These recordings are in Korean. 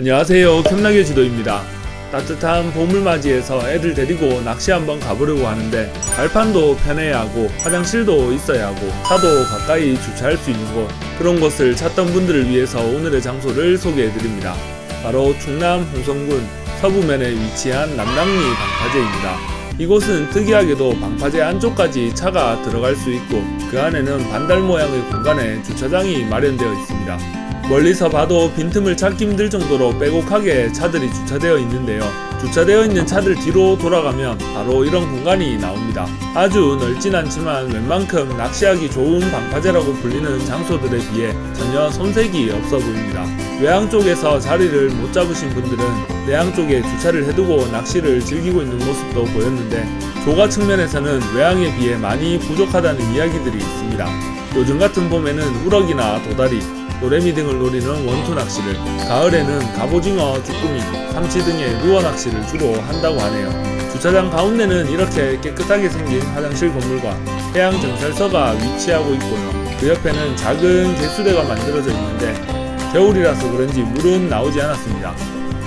안녕하세요. 캠나게 지도입니다. 따뜻한 봄을 맞이해서 애들 데리고 낚시 한번 가보려고 하는데 발판도 편해야 하고 화장실도 있어야 하고 차도 가까이 주차할 수 있는 곳 그런 곳을 찾던 분들을 위해서 오늘의 장소를 소개해 드립니다. 바로 충남 홍성군 서부면에 위치한 남당리 방파제입니다. 이곳은 특이하게도 방파제 안쪽까지 차가 들어갈 수 있고 그 안에는 반달 모양의 공간에 주차장이 마련되어 있습니다. 멀리서 봐도 빈틈을 찾기 힘들 정도로 빼곡하게 차들이 주차되어 있는데요. 주차되어 있는 차들 뒤로 돌아가면 바로 이런 공간이 나옵니다. 아주 넓진 않지만 웬만큼 낚시하기 좋은 방파제라고 불리는 장소들에 비해 전혀 손색이 없어 보입니다. 외항 쪽에서 자리를 못 잡으신 분들은 내항 쪽에 주차를 해두고 낚시를 즐기고 있는 모습도 보였는데 조가 측면에서는 외항에 비해 많이 부족하다는 이야기들이 있습니다. 요즘 같은 봄에는 우럭이나 도다리, 노래미 등을 노리는 원투 낚시를, 가을에는 갑오징어, 쭈꾸미, 삼치 등의 루어 낚시를 주로 한다고 하네요. 주차장 가운데는 이렇게 깨끗하게 생긴 화장실 건물과 해양 정찰서가 위치하고 있고요. 그 옆에는 작은 개수대가 만들어져 있는데 겨울이라서 그런지 물은 나오지 않았습니다.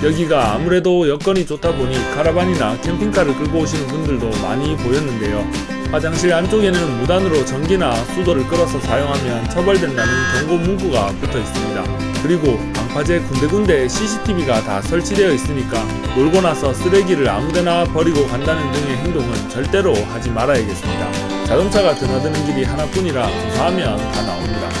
여기가 아무래도 여건이 좋다 보니 카라반이나 캠핑카를 끌고 오시는 분들도 많이 보였는데요. 화장실 안쪽에는 무단으로 전기나 수도를 끌어서 사용하면 처벌된다는 경고 문구가 붙어 있습니다. 그리고 방파제 군데군데 CCTV가 다 설치되어 있으니까 놀고 나서 쓰레기를 아무데나 버리고 간다는 등의 행동은 절대로 하지 말아야겠습니다. 자동차가 드나드는 길이 하나뿐이라 조사하면 다 나옵니다.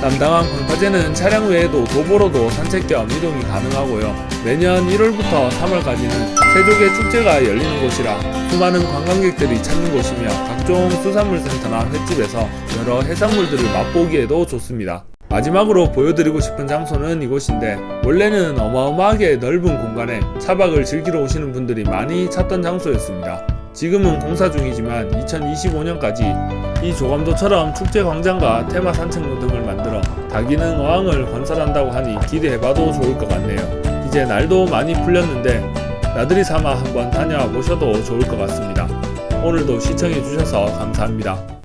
남당항 방파제는 차량 외에도 도보로도 산책 겸 이동이 가능하고요. 매년 1월부터 3월까지는 세족의 축제가 열리는 곳이라 수많은 관광객들이 찾는 곳이며 각종 수산물센터나 횟집에서 여러 해산물들을 맛보기에도 좋습니다. 마지막으로 보여드리고 싶은 장소는 이곳인데 원래는 어마어마하게 넓은 공간에 차박을 즐기러 오시는 분들이 많이 찾던 장소였습니다. 지금은 공사 중이지만 2025년까지 이 조감도처럼 축제 광장과 테마 산책로 등을 만들어 다기능 어항을 건설한다고 하니 기대해봐도 좋을 것 같네요. 이제 날도 많이 풀렸는데 나들이 삼아 한번 다녀와 보셔도 좋을 것 같습니다. 오늘도 시청해주셔서 감사합니다.